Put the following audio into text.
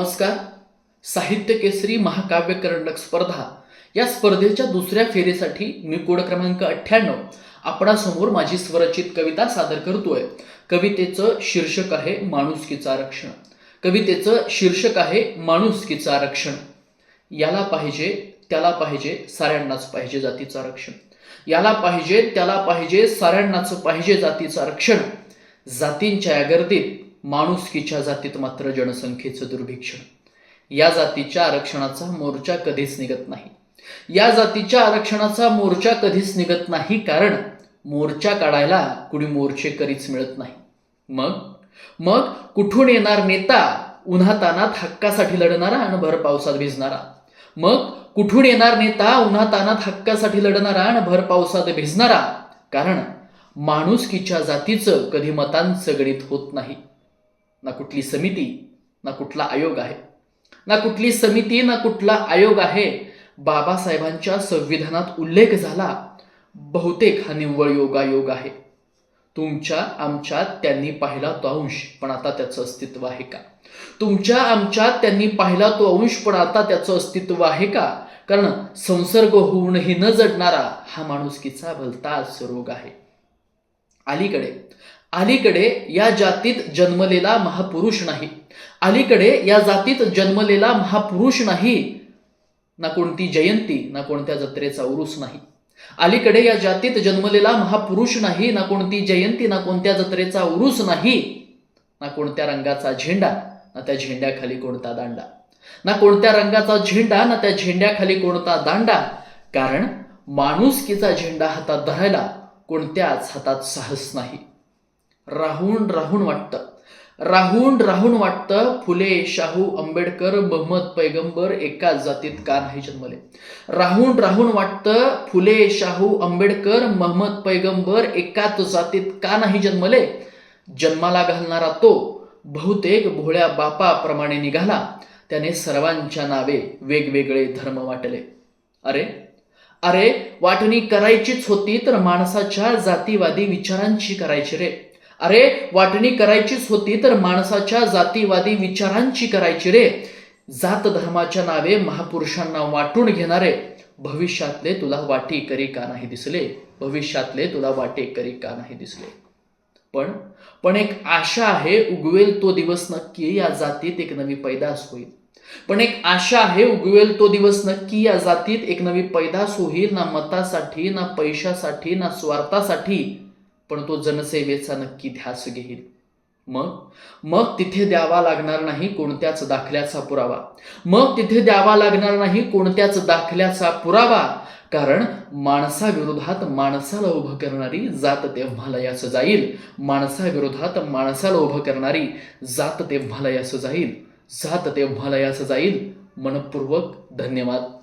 नमस्कार. साहित्य केसरी महाकाव्य करंडक स्पर्धा. या स्पर्धेच्या दुसऱ्या फेरीसाठी मी कोड क्रमांक अठ्ठ्याण्णव आपणासमोर माझी स्वरचित कविता सादर करतोय. कवितेचं शीर्षक आहे माणुसकीचं आरक्षण. कवितेचं शीर्षक आहे माणुसकीचं आरक्षण. याला पाहिजे त्याला पाहिजे साऱ्यांनाच पाहिजे जातीचं आरक्षण. याला पाहिजे त्याला पाहिजे साऱ्यांनाच पाहिजे जातीचं आरक्षण. जातींच्या या गर्दीत माणुसकीच्या जातीत मात्र जनसंख्येचं दुर्भिक्षण. या जातीच्या आरक्षणाचा मोर्चा कधीच निघत नाही. या जातीच्या आरक्षणाचा मोर्चा कधीच निघत नाही कारण मोर्चा काढायला कुणी मोर्चेकरीच मिळत नाही. मग? मग कुठून येणार नेता उन्हातानात हक्कासाठी लढणारा आणि भर पावसात भिजणारा? मग कुठून येणार नेता उन्हातानात हक्कासाठी लढणारा आणि भर पावसात भिजणारा? कारण माणुसकीच्या जातीचं कधी मतांचं गणित होत नाही. ना कुठली समिती ना कुठला आयोग आहे. ना कुठली समिती ना कुठला आयोग आहे. बाबासाहेबांच्या संविधानात उल्लेख झाला बहुतेक हा निव्वळ योगायोग आहे. तुमच्या आमच्यात त्यांनी पाहिला तो अंश पण आता त्याचं अस्तित्व आहे का? तुमच्या आमच्यात त्यांनी पाहिला तो अंश पण आता त्याचं अस्तित्व आहे का? कारण संसर्ग होऊनही न जडणारा हा माणुसकीचा भलताच रोग आहे. अलीकडे अलीकडे या जातीत जन्मलेला महापुरुष नाही. अलीकडे या जातीत जन्मलेला महापुरुष नाही. ना कोणती जयंती ना कोणत्या जत्रेचा उरुस नाही. अलीकडे या जातीत जन्मलेला महापुरुष नाही ना कोणती जयंती ना कोणत्या जत्रेचा उरुस नाही. ना कोणत्या रंगाचा झेंडा ना त्या झेंड्याखाली कोणता दांडा. ना कोणत्या रंगाचा झेंडा ना त्या झेंड्याखाली कोणता दांडा. कारण माणुसकीचा झेंडा हातात धरायला कोणत्याच हातात साहस नाही. राहून राहून वाटतं. राहून राहून वाटतं फुले शाहू आंबेडकर महम्मद पैगंबर एकाच जातीत का नाही जन्मले? राहून राहून वाटतं फुले शाहू आंबेडकर महम्मद पैगंबर एकाच जातीत का नाही जन्मले? जन्माला घालणारा तो बहुतेक भोळ्या बापाप्रमाणे निघाला. त्याने सर्वांच्या नावे वेगवेगळे धर्म वाटले. अरे अरे वाटणी करायचीच होती तर माणसाच्या जातीवादी विचारांची करायची रे. अरे वाटणी करायचीच होती तर माणसाच्या जातीवादी विचारांची करायची रे. जात धर्माच्या नावे महापुरुषांना वाटून घेणारे. भविष्यातले तुला वाटी करी का नाही दिसले? भविष्यातले तुला वाटे करी का नाही दिसले? पण पण एक आशा आहे उगवेल तो दिवस नक्की या जातीत एक नवी पैदास होईल. पण एक आशा आहे उगवेल तो दिवस नक्की या जातीत एक नवी पैदास होईल. ना मतासाठी ना पैशासाठी ना स्वार्थासाठी. पण तो जनसेवेचा नक्की ध्यास घेईल. मग? मग तिथे द्यावा लागणार नाही कोणत्याच दाखल्याचा पुरावा. मग तिथे द्यावा लागणार नाही कोणत्याच दाखल्याचा पुरावा. कारण माणसाविरोधात माणसाला उभं करणारी जात तेव्हा लयास जाईल. माणसाविरोधात माणसाला उभं करणारी जात तेव्हा लयास जाईल. जात तेव्हा लयास जाईल. मनपूर्वक धन्यवाद.